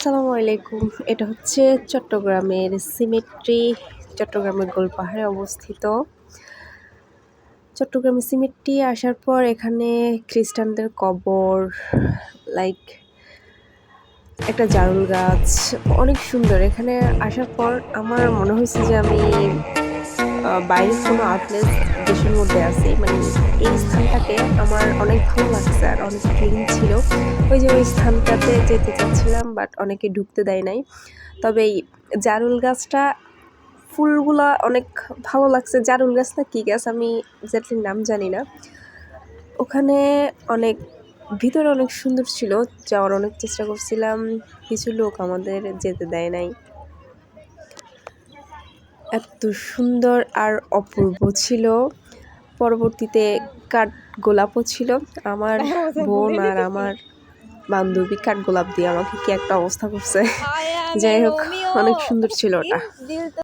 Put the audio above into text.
আসসালামু আলাইকুম। এটা হচ্ছে চট্টগ্রামের সিমেট্রি, চট্টগ্রামের গোলপাহাড়ে অবস্থিত। চট্টগ্রামে সিমেট্রি আসার পর এখানে খ্রিস্টানদের কবর লাইক একটা জারুল গাছ, অনেক সুন্দর। এখানে আসার পর আমার মনে হয়েছে যে আমি বাইরের কোনো আউটলেট দেশের মধ্যে আছি মানে আমার অনেক ভালো লাগছে আর অনেক ক্লিন ছিল। ওই যে ওই স্থানটাতে যেতে চাচ্ছিলাম বাট অনেকে ঢুকতে দেয় নাই। তবে এই জারুল গাছটা, ফুলগুলা অনেক ভালো লাগছে। জারুল গাছ না কী গাছ? আমি এক্স্যাক্টলি নাম জানি না। ওখানে অনেক, ভিতরে অনেক সুন্দর ছিল। যাওয়ার অনেক চেষ্টা করছিলাম। কিছু লোক আমাদের যেতে দেয় নাই। এত সুন্দর আর অপূর্ব ছিল। পরবর্তীতে কাঠ গোলাপও ছিল। আমার বোন আর আমার বান্ধবী কাঠ গোলাপ দিয়ে আমাকে কি একটা অবস্থা করছে। যাই হোক অনেক সুন্দর ছিল ওটা।